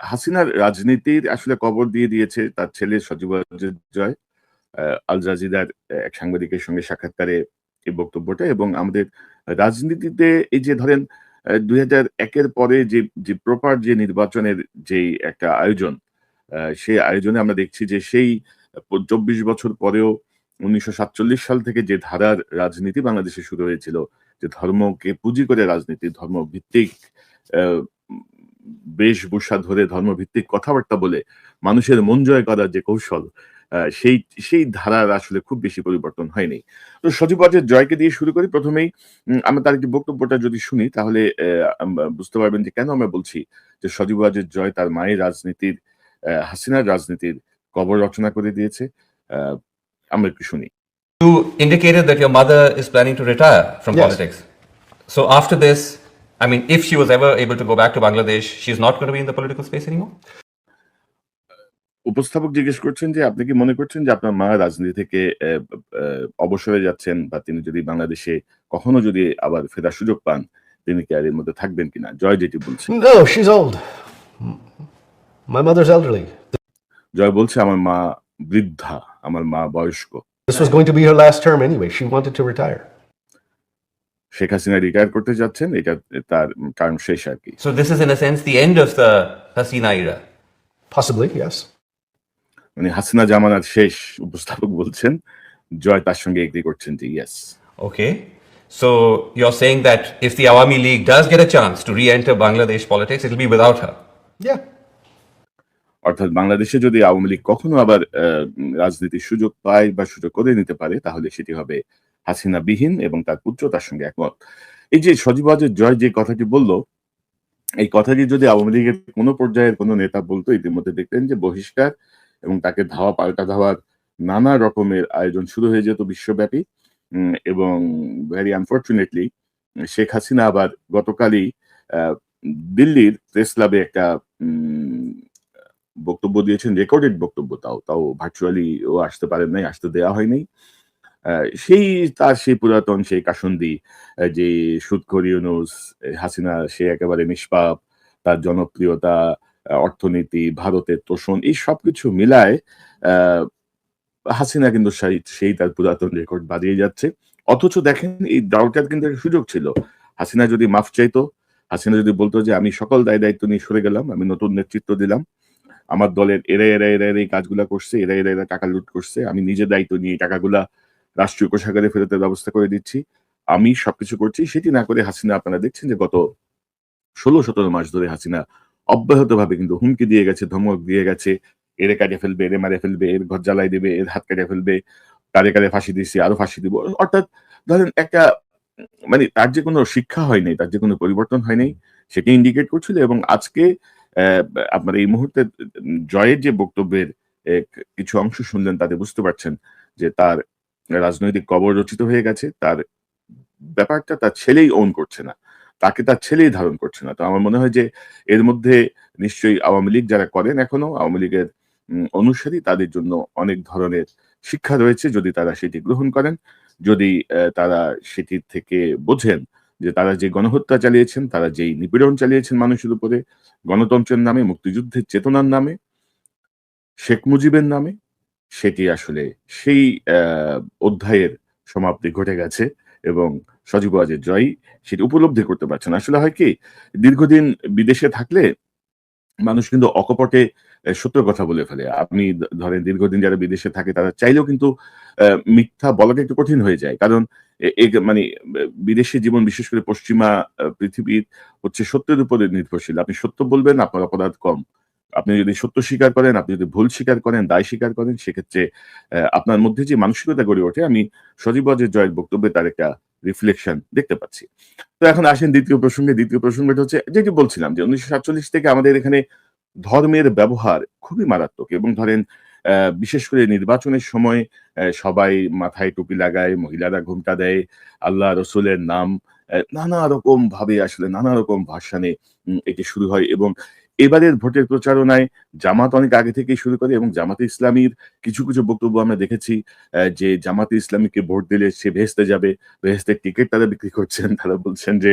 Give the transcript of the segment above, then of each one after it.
হাসিনার রাজনীতির আসলে কবর দিয়ে দিয়েছে তার ছেলে সজীব জয় আল জাজিদার এক সাংবাদিকের সঙ্গে সাক্ষাৎকারে এই বক্তব্যটা এবং আমাদের রাজনীতিতে এই যে ধরেন দুই হাজার একের পরে যে যে প্রপার যে নির্বাচনের যে একটা আয়োজন সেই আয়োজনে আমরা দেখছি যে সেই চব্বিশ বছর পরেও উনিশশো সাতচল্লিশ সাল থেকে যে ধারার রাজনীতি বাংলাদেশে শুরু হয়েছিল যে ধর্মকে পুঁজি করে রাজনীতি ধর্ম ভিত্তিক আহ, বেশভূষা ধরে ধর্মভিত্তিক কথাবার্তা বলে মানুষের মন জয় করার যে কৌশল সেই সেই ধারার আসলে খুব বেশি পরিবর্তন হয়নি তো সজীব ওয়াজেদ জয়কে দিয়ে শুরু করি প্রথমেই আমরা তার একটি বক্তব্যটা যদি শুনি তাহলে বুঝতে পারবেন যে কেন আমরা বলছি যে সজীব ওয়াজেদ জয় তার মায়ের রাজনীতির হাসিনার রাজনীতির কবর রচনা করে দিয়েছে আহ, আমরা একটু শুনি You indicated that your mother is planning to retire from Yes. politics. So after this, I mean, if she was ever able to go back to Bangladesh, she's not going to be in the political space anymore? উপস্থাপক জিজ্ঞেস করছেন যে আপনি কি মনে করছেন যে আপনার মা রাজনীতি থেকে অবসরে যাচ্ছেন বা তিনি যদি বাংলাদেশে কখনো যদি আবার ফেরার সুযোগ পান তিনি কি আর এর মধ্যে থাকবেন কিনা জয় যেটি বলছেন No, she's old. My mother's elderly. জয় বলছে আমার মা বৃদ্ধা আমার মা বয়স্ক This was going to be her last term anyway. She wanted to retire. Sheikh Hasina retire করতে যাচ্ছেন এটা তার টার্ম শেষ আর কি So this is, in a sense, the end of the Hasina era. Possibly, yes. মানে হাসিনা জামানার শেষ উপস্থাপক বলছেন জয় তার সঙ্গে এগ্রি করছেন যে yes Okay. So you're saying that if the Awami League does get a chance to re-enter Bangladesh politics, it'll be without her. Yeah. অর্থাৎ বাংলাদেশে যদি আওয়ামী লীগ কখনো আবার আহ, রাজনীতির সুযোগ পায় বা সুযোগ করে নিতে পারে তাহলে সেটি হবে হাসিনা বিহীন এবং তার পুত্র তার সঙ্গে একমত। এই যে সজীব ওয়াজেদ জয় যে কথাটি বলল, এই কথাটি যদি আওয়ামী লীগের কোনো পর্যায়ের কোনো নেতা বলতো, ইতিমধ্যে দেখতেন যে বহিষ্কার এবং তাকে ধাওয়া পাল্টা ধাওয়ার নানা রকমের আয়োজন শুরু হয়ে যেত বিশ্বব্যাপী। এবং ভেরি আনফর্চুনেটলি শেখ হাসিনা আবার গতকালই দিল্লির প্রেস ক্লাবে একটা বক্তব্য দিয়েছেন রেকর্ডেড বক্তব্য, তাও তাও ভার্চুয়ালি ও আসতে পারেন নাই, আসতে দেওয়া হয়নি সেই তার সেই পুরাতন সেই কাসন্দি যে সুৎখর ইউনুস হাসিনা, সে একেবারে নিষ্পাপ, তার জনপ্রিয়তা অর্থনীতি, ভারতের তোষণ, এই সবকিছু মিলায় হাসিনা কিন্তু সেই তার পুরাতন রেকর্ড বাড়িয়ে যাচ্ছে। অথচ দেখেন, এই দলটার কিন্তু একটা সুযোগ ছিল। হাসিনা যদি মাফ চাইতো, হাসিনা যদি বলতো যে, আমি সকল দায় দায়িত্ব নিয়ে সরে গেলাম, আমি নতুন নেতৃত্ব দিলাম, আমার দলের এরা এরা এরা এরা এই কাজগুলা করছে এরা এরা এরা টাকা লুট করছে, আমি নিজে দায়িত্ব নিয়ে টাকাগুলা রাষ্ট্রীয় কোষাগারে ফেরতের ব্যবস্থা করে দিচ্ছি। আমি সবকিছু করছি, সেটি না করে হাসিনা আপনারা দেখছেন যে গত ষোলো, সতেরো মাস ধরে হাসিনা অব্যাহতভাবে কিন্তু হুমকি দিয়ে গেছে, ধমক দিয়ে গেছে। এরে কাটে ফেলবে, এরে মারে ফেলবে, এর ঘর জ্বালাই দেবে, এর হাত কেটে ফেলবে কারে কারে ফাঁসি দিচ্ছি আরও ফাঁসি দিব। অর্থাৎ ধরেন একটা মানে তার যে কোনো শিক্ষা হয়নি তার যে কোনো পরিবর্তন হয়নি সেটি ইন্ডিকেট করছিল এবং আজকে আপনার এই মুহূর্তে জয়ের যে বক্তব্যের কিছু অংশ শুনলেন, তাতে বুঝতে পারছেন যে তার রাজনৈতিক কবর রচিত হয়ে গেছে, তার ব্যাপারটা তার ছেলেই ওন করছে না। তাকে তার ছেলেই ধারণ করছে না। তো আমার মনে হয় যে এর মধ্যে নিশ্চয়ই আওয়ামী লীগ যারা করেন এখনও, আওয়ামী লীগের অনুসারী তাদের জন্য অনেক ধরনের শিক্ষা রয়েছে যদি তারা সেটি গ্রহণ করেন। যদি তারা সেটির থেকে বোঝেন যে তারা যে গণহত্যা চালিয়েছেন, তারা যেই নিপীড়ন চালিয়েছেন মানুষের উপরে, গণতন্ত্রের নামে, মুক্তিযুদ্ধের চেতনার নামে, শেখ মুজিবের নামে সেটি আসলে সেই অধ্যায়ের সমাপ্তি ঘটে গেছে এবং সজীব ওয়াজের জয় সেটি উপলব্ধি করতে পারছেন। আসলে হয় কি, দীর্ঘদিন বিদেশে থাকলে মানুষ কিন্তু অকপটে সত্য কথা বলে ফেলে। আপনি ধরেন দীর্ঘদিন যারা বিদেশে থাকে, তারা চাইলেও কিন্তু মিথ্যা বলাটা একটু কঠিন হয়ে যায়। কারণ মানে বিদেশি জীবন, বিশেষ করে পশ্চিমা পৃথিবীর হচ্ছে সত্যের উপরে নির্ভরশীল। আপনি সত্য বলবেন, আপনার অপরাধ কম। আপনি যদি সত্য স্বীকার করেন, আপনি যদি ভুল স্বীকার করেন, দায় স্বীকার করেন, সেক্ষেত্রে আপনার মধ্যে যে মানসিকতা গড়ে ওঠে, আমি সজীব ওয়াজেদ জয়ের বক্তব্যে তার একটা রিফ্লেকশন দেখতে পাচ্ছি। তো এখন আসেন দ্বিতীয় প্রসঙ্গে। দ্বিতীয় প্রসঙ্গটা হচ্ছে যেটি বলছিলাম যে উনিশশো সাতচল্লিশ থেকে আমাদের এখানে ধর্মের ব্যবহার খুবই মারাত্মক এবং ধরেন বিশেষ করে নির্বাচনের সময় সবাই মাথায় টুপি লাগায়, মহিলারা ঘুমটা দেয়, আল্লাহ রসুলের নাম নানা রকম ভাবে আসলে, নানা রকম ভাষণে এটি শুরু হয় এবং এবারের ভোটের প্রচারণায় জামাত অনেক আগে থেকেই শুরু করে এবং জামাতে ইসলামীর কিছু কিছু বক্তব্য আমরা দেখেছি যে জামাতে ইসলামীকে ভোট দিলে সে ভেস্তে যাবে ভেস্তের টিকিট তারা বিক্রি করছেন। তারা বলছেন যে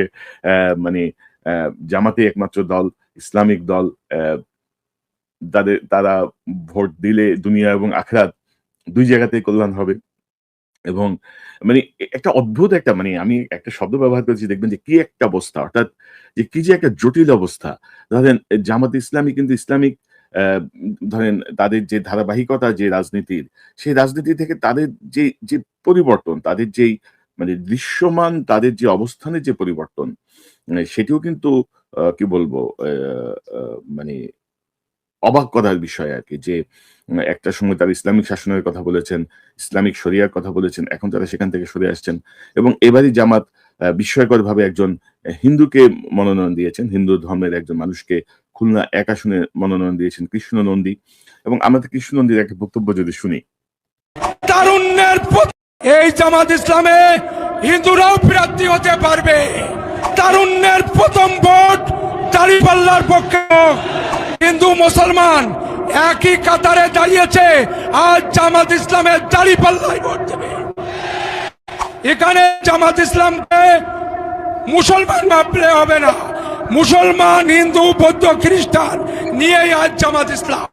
মানে জামাতে একমাত্র দল, ইসলামিক দল তাদের, তারা ভোট দিলে দুনিয়া এবং আখরাত দুই জায়গাতেই কল্যাণ হবে। এবং মানে একটা অদ্ভুত একটা মানে আমি একটা শব্দ ব্যবহার করেছি, দেখবেন যে কি একটা অবস্থা, অর্থাৎ যে কি যে একটা জটিল অবস্থা। ধরেন জামাত ইসলামী কিন্তু ইসলামিক ধরেন তাদের যে ধারাবাহিকতা, যে রাজনীতির, সেই রাজনীতি থেকে তাদের যে যে পরিবর্তন, তাদের যেই মানে দৃশ্যমান, তাদের যে অবস্থানের যে পরিবর্তন মানে সেটিও কিন্তু কি বলব মানে অবাক করার বিষয় আর কি, যে একটা সময় তারা ইসলামিক শাসনের কথা বলেছেন ইসলামিক শরিয়ার কথা বলেছেন এখন তারা সেখান থেকে সরে আসছেন। এবং এবারই জামাত আহ, বিস্ময়করভাবে একজন হিন্দুকে মনোনয়ন দিয়েছেন হিন্দু ধর্মের একজন মানুষকে খুলনা এক আসনে মনোনয়ন দিয়েছেন কৃষ্ণ নন্দী। এবং আমাদের কৃষ্ণ নন্দীর একটা বক্তব্য যদি শুনি। এই জামাত ইসলামে হিন্দুরাও প্রার্থী হতে পারবে। তারুণ্যের প্রথম ভোট দাঁড়িপাল্লার পক্ষে। হিন্দু মুসলমান একই কাতারে দাঁড়িয়েছে আজ জামাত ইসলামের দাঁড়িপাল্লায় ভোট দেবে। এখানে জামাত ইসলামকে মুসলমান ভাবলে হবে না। মুসলমান, হিন্দু, বৌদ্ধ, খ্রিস্টান নিয়েই আজ জামাত ইসলাম।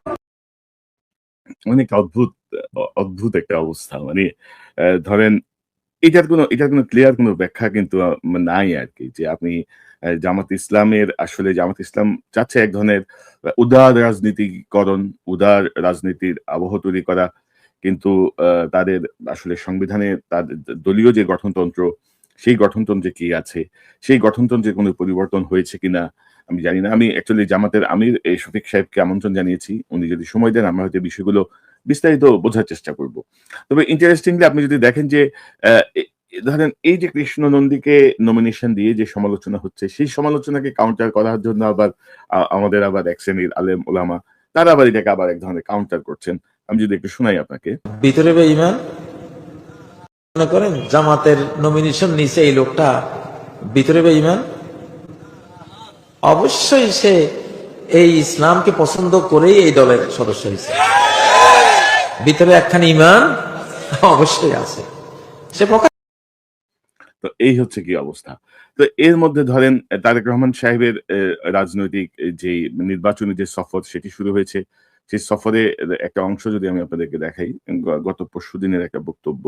অনেক অদ্ভুত অদ্ভুত একটা অবস্থা। মানে ধরেন এটার কোনো এটার কোনো ক্লিয়ার কোনো ব্যাখ্যা কিন্তু নাই আর কি যে আপনি জামাত ইসলামের আসলে জামাত ইসলাম চাচ্ছে এক ধরনের উদার রাজনীতিকরণ, উদার রাজনীতির আবহ তৈরি করা। কিন্তু তাদের আসলে সংবিধানে তাদের দলীয় যে গঠনতন্ত্র, সেই গঠনতন্ত্রে কি আছে, সেই গঠনতন্ত্রে কোনো পরিবর্তন হয়েছে কিনা, আমি জানি না। আমি অ্যাকচুয়ালি জামাতের আমির, এই শফিক সাহেবকে আমন্ত্রণ জানিয়েছি। উনি যদি সময় দেন, আমরা হয়তো বিষয়গুলো বিস্তারিত বোঝার চেষ্টা করব। তবে ইন্টারেস্টিংলি আপনি যদি দেখেন যে ধরেন এই যে কৃষ্ণ নন্দীকে নমিনেশন দিয়ে যে সমালোচনা হচ্ছে, সেই সমালোচনাকে কাউন্টার করার জন্য আবার আমাদের আবার এক শ্রেণির আলেম ওলামা, তারা আবার এটাকে আবার এক ধরনের কাউন্টার করছেন। আমি যদি একটু শোনাই আপনাকে। ভিতরে বেঈমান মনে করেন জামাতের নমিনেশন নিছে এই লোকটা, ভিতরে বেঈমান অবশ্যই সে এই ইসলামকে পছন্দ করেই এই দলের সদস্য হয়েছে। ভিতরে একখানি ইমান অবশ্যই আছে। সে প্রকাশ তো এই হচ্ছে কি অবস্থা। তো এর মধ্যে ধরেন তারেক রহমান সাহেবের রাজনৈতিক যে নির্বাচনী যে সফর সেটি শুরু হয়েছে। সেই সফরে একটা অংশ যদি আমি আপনাদেরকে দেখাই গত পরশু দিনের একটা বক্তব্য।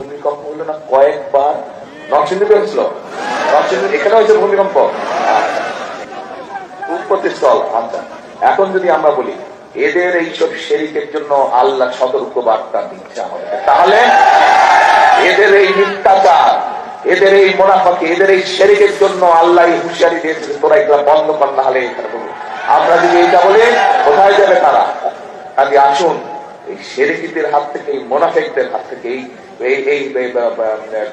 ভূমিকম্প হলো না কয়েকবার। হয়েছিল এখানে হয়েছে ভূমিকম্প? আচ্ছা। উৎপত্তি স্থল আচ্ছা এখন যদি আমরা বলি এদের এইসব শেরিকের জন্য আল্লাহ সতর্ক বার্তা দিচ্ছে আমাদের তাহলে এদের এই মিথ্যাচার এদের এই মোনাফাকে এদের এই শেরিকের জন্য আল্লাহ হুঁশিয়ারি দিয়েছে তোরা এগুলা বন্ধ কর না হলে এখানে বলব আমরা যদি এইটা বলি কোথায় যাবে তারা কাজে আসুন এই শেরিকিদের হাত থেকে এই মোনাফেকদের হাত থেকে এই এই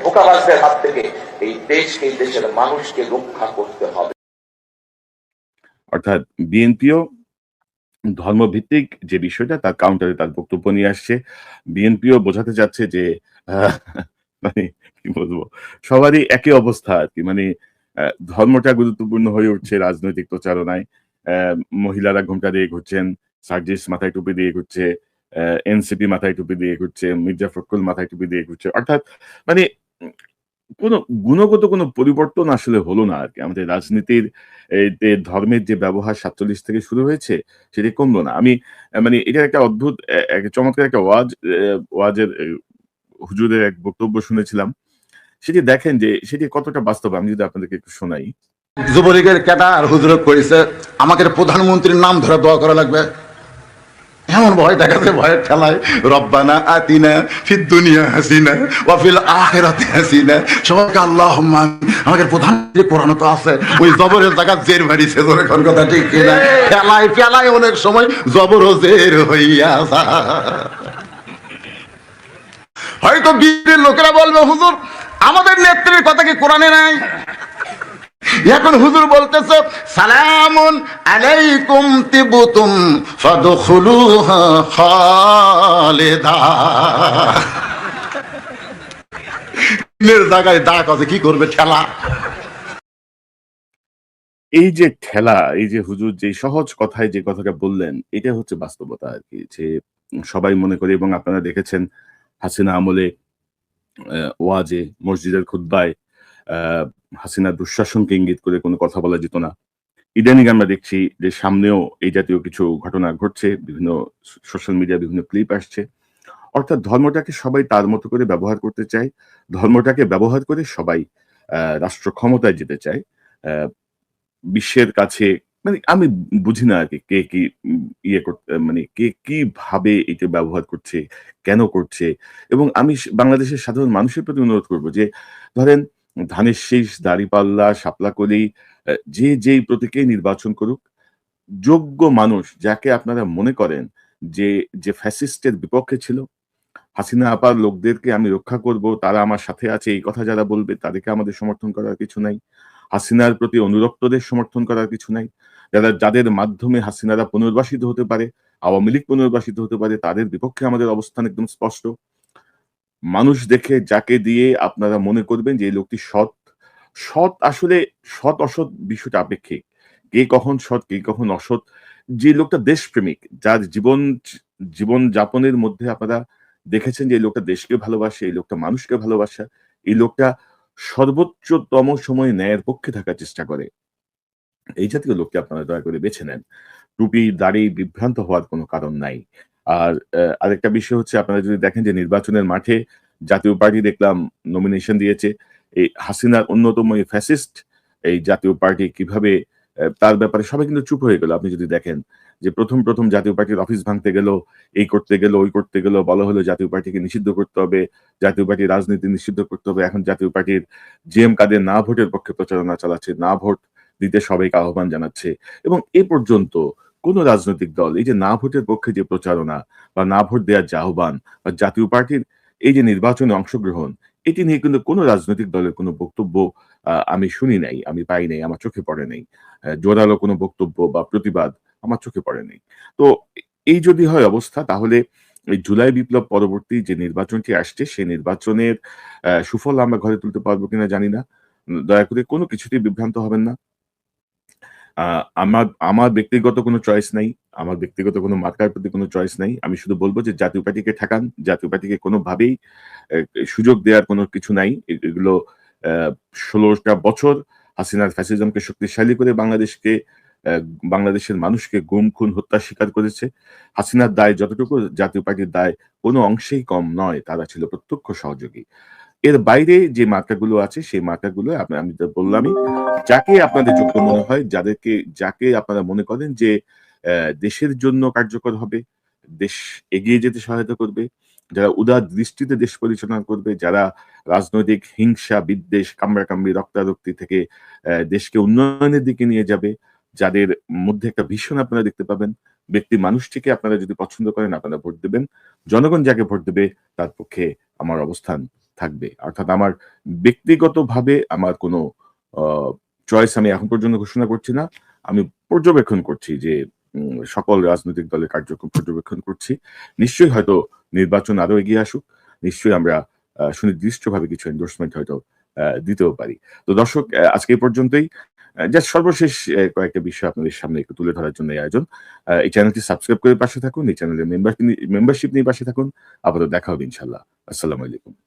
ধোকাবাজদের হাত থেকে এই দেশকে দেশের মানুষকে রক্ষা করতে হবে অর্থাৎ বিএনপিও ধর্মভিত্তিক যে বিষয়টা, তার কাউন্টারে তার বক্তব্য নিয়ে আসছে। বিএনপিও বোঝাতে চাচ্ছে যে মানে কি বলব, সবারই একই অবস্থা আর কি। মানে ধর্মটা গুরুত্বপূর্ণ হয়ে উঠছে রাজনৈতিক প্রচারণায়। মহিলারা ঘোমটা দিয়ে ঘুরছেন, সার্জিস মাথায় টুপি দিয়ে ঘুরছে এনসিপি মাথায় টুপি দিয়ে ঘুরছে, মির্জা ফখরুল মাথায় টুপি দিয়ে ঘুরছে। অর্থাৎ মানে কোনো গুণগত কোনো পরিবর্তন আসলে হলো না আর কি। আমাদের রাজনীতির ধর্মের যে ব্যবহার সাতচল্লিশ থেকে শুরু হয়েছে, সেটি কমলো না। আমি মানে এটার একটা অদ্ভুত চমৎকার একটা ওয়াজ ওয়াজের হুজুরের এক বক্তব্য শুনেছিলাম। সেটি দেখেন যে সেটি কতটা বাস্তব, আমি যদি আপনাদেরকে একটু শোনাই। যুবলীগের ক্যাডা আর হুজুরক করেছে আমাকে প্রধানমন্ত্রীর নাম ধরে দোয়া করা লাগবে। এমন ভয় দেখাচ্ছে ভয়ের ঠেলায়, রব্বানা আতিনা ফির দুনিয়া হাসিনা ওয়াফিল আখেরাতে হাসিনা। সবাইকে আল্লাহ আমাকে প্রধানমন্ত্রী কোরআন তো আছে, ওই জবরের জায়গা জের বাড়িছে জোরে কোন কথা ঠিক কিনা? ফেলায় ফেলায় অনেক সময় জবর ও জের হইয়া। হয়তো বীরের লোকেরা বলবে, হুজুর, আমাদের নেত্রীর কথা কি কোরআনে নাই? এখন হুজুর বলতেছে, সালামুন আলাইকুম তিবুতুম খালিদা। জায়গায় ডাক আছে, কি করবে এই যে ঠেলা, এই যে হুজুর যে সহজ কথায় যে কথাটা বললেন, এটা হচ্ছে বাস্তবতা আর কি, যে সবাই মনে করে, এবং আপনারা দেখেছেন হাসিনা আমলে ওয়াজে, মসজিদের খুদ্বায় হাসিনা দুঃশাসনকে ইঙ্গিত করে কোনো কথা বলা যেত না। ইদানিং আমরা দেখছি যে সামনেও এই জাতীয় কিছু ঘটনা ঘটছে, বিভিন্ন সোশ্যাল মিডিয়া বিভিন্ন ক্লিপ আসছে। অর্থাৎ ধর্মটাকে সবাই তার মতো করে ব্যবহার করতে চায়, ধর্মটাকে ব্যবহার করে সবাই রাষ্ট্র ক্ষমতায় যেতে চায় বিশ্বের কাছে মানে আমি বুঝি না আর কি, কে কি ইয়ে করতে মানে কে কি ভাবে এটা ব্যবহার করছে, কেন করছে। এবং আমি বাংলাদেশের সাধারণ মানুষের প্রতি অনুরোধ করব যে, ধরেন ধানের শীষ দাড়িপাল্লা শাপলাকলি যে যেই প্রতীকে নির্বাচন করুক, যোগ্য মানুষ যাকে আপনারা মনে করেন যে যে ফ্যাসিস্টের বিপক্ষে ছিল, হাসিনা আপার লোকদেরকে আমি রক্ষা করব, তারা আমার সাথে আছে, এই কথা যারা বলবে, তাদেরকে আমাদের সমর্থন করার কিছু নাই। হাসিনার প্রতি অনুরক্তদের সমর্থন করার কিছু নাই। যারা, যাদের মাধ্যমে হাসিনারা পুনর্বাসিত হতে পারে, আওয়ামী লীগ পুনর্বাসিত হতে পারে, তাদের বিপক্ষে আমাদের অবস্থান একদম স্পষ্ট। মানুষ দেখে যাকে দিয়ে আপনারা মনে করবেন যে এই লোকটি সৎ সৎ আসলে সৎ অসৎ বিষয়টা আপেক্ষিক। কে কখন সৎ, কে কখন অসৎ, যে লোকটা দেশপ্রেমিক, যার জীবন জীবন যাপনের মধ্যে আপনারা দেখেছেন যে এই লোকটা দেশকে ভালোবাসে, এই লোকটা মানুষকে ভালোবাসে, এই লোকটা সর্বোচ্চতম সময়ে ন্যায়ের পক্ষে থাকার চেষ্টা করে। এই জাতীয় লোককে আপনারা দয়া করে বেছে নেন। টুপি, দাড়ি বিভ্রান্ত হওয়ার কোনো কারণ নাই। আর আরেকটা বিষয় হচ্ছে আপনারা যদি দেখেন যে নির্বাচনের মাঠে জাতীয় পার্টি দেখলাম নমিনেশন দিয়েছে, এই হাসিনার অন্যতম এই ফ্যাসিস্ট এই জাতীয় পার্টি কীভাবে তার ব্যাপারে সবাই কিন্তু চুপ হয়ে গেল। আপনি যদি দেখেন যে প্রথম প্রথম জাতীয় পার্টির অফিস ভাঙতে গেল, এই করতে গেল, ওই করতে গেল, বলা হলো জাতীয় পার্টিকে নিষিদ্ধ করতে হবে, জাতীয় পার্টির রাজনীতি নিষিদ্ধ করতে হবে, এখন জাতীয় পার্টির জিএম কাদের না ভোটের পক্ষে প্রচারণা চালাচ্ছে, না ভোট দিতে সবাইকে আহ্বান জানাচ্ছে। এবং এ পর্যন্ত কোন রাজনৈতিক দল, এই যে না ভোটের পক্ষে যে প্রচারণা বা না ভোট দেওয়ার যে আহ্বান বা জাতীয় পার্টির এই যে নির্বাচনে অংশগ্রহণ, এটি নিয়ে কিন্তু কোনো রাজনৈতিক দলের কোনো বক্তব্য আমি শুনি নাই, আমি পাই নাই, আমার চোখে পড়ে নাই। জোরালো কোনো বক্তব্য বা প্রতিবাদ আমার চোখে পড়ে নাই। তো এই যদি হয় অবস্থা, তাহলে এই জুলাই বিপ্লব পরবর্তী যে নির্বাচনটি আসছে সেই নির্বাচনের সুফল আমরা ঘরে তুলতে পারব কিনা জানি না। দয়া করে কোনো কিছুতেই বিভ্রান্ত হবেন না। আমার আমার ব্যক্তিগত কোনো চয়েস নাই। আমার ব্যক্তিগত কোনো মার্কার প্রতি কোনো চয়েস নাই। আমি শুধু বলব যে জাতীয় পার্টিকে ঠেকান। জাতীয় পার্টিকে কোনোভাবেই সুযোগ দেওয়ার কোনো কিছু নাই। এগুলো ষোলোটা বছর হাসিনার ফ্যাসিজমকে শক্তিশালী করে বাংলাদেশকে বাংলাদেশের মানুষকে গুম, খুন, হত্যা শিকার করেছে। হাসিনার দায় যতটুকু, জাতীয় পার্টির দায় কোনো অংশেই কম নয়। তারা ছিল প্রত্যক্ষ সহযোগী। এর বাইরে যে মার্কাগুলো আছে, সেই মার্কাগুলো আমি বললামই, যাকে আপনাদের যোগ্য মনে হয়, যাদেরকে, যাকে আপনারা মনে করেন যে দেশের জন্য কার্যকর হবে, দেশ এগিয়ে যেতে সহায়তা করবে, যারা উদার দৃষ্টিতে দেশ পরিচালনা করবে, যারা রাজনৈতিক হিংসা, বিদ্বেষ, কামড়াকামড়ি, রক্তারক্তি থেকে দেশকে উন্নয়নের দিকে নিয়ে যাবে, যাদের মধ্যে একটা ভীষণ আপনারা দেখতে পাবেন, ব্যক্তি মানুষটিকে আপনারা যদি পছন্দ করেন, আপনারা ভোট দেবেন, জনগণ যাকে ভোট দেবে, তার পক্ষে আমার অবস্থান। থাকবে। অর্থাৎ আমার ব্যক্তিগতভাবে আমার কোনো চয়েস আমি এখন পর্যন্ত ঘোষণা করছি না। আমি পর্যবেক্ষণ করছি যে সকল রাজনৈতিক দলের কার্যক্রম পর্যবেক্ষণ করছি। নিশ্চয়ই হয়তো নির্বাচন আরও এগিয়ে আসুক। নিশ্চয়ই আমরা সুনির্দিষ্টভাবে কিছু এন্ডোর্সমেন্ট হয়তো দিতেও পারি। তো দর্শক আজকে এই পর্যন্তই। যা সর্বশেষ কয়েকটা বিষয় আপনাদের সামনে একটু তুলে ধরার জন্য আয়োজন। এই চ্যানেলটি সাবস্ক্রাইব করে পাশে থাকুন। এই চ্যানেলের মেম্বারশিপ নিয়ে পাশে থাকুন। আপাতত দেখা হবে ইনশাল্লাহ আসসালামু আলাইকুম।